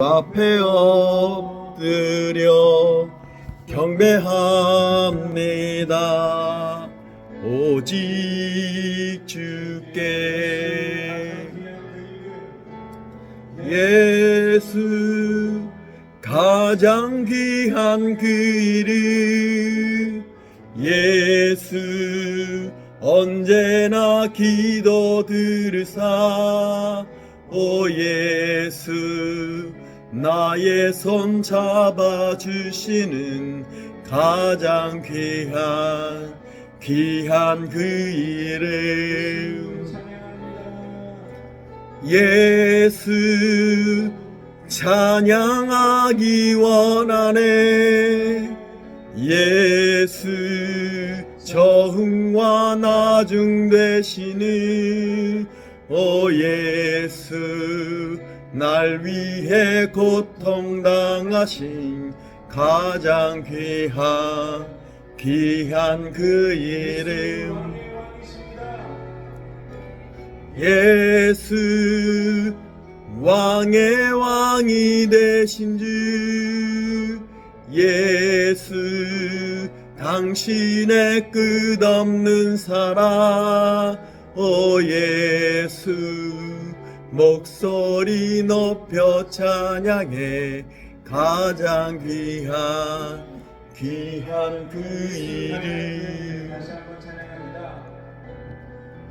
앞에 엎드려 경배합니다. 오직 주께 예수 가장 귀한 그 이름 예수 언제나 기도 들으사 오 예수 나의 손 잡아주시는 가장 귀한 귀한 그 이름. 예수 찬양하기 원하네. 예수 저흥과 나중 되시는 오 예수 날 위해 고통당하신 가장 귀한 귀한 그 이름. 예수 왕의 왕이 되신 주. 예수 당신의 끝없는 사랑. 오 예수 목소리 높여 찬양해 가장 귀한 귀한 그 이름 다시 한번 찬양합니다.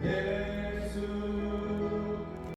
예.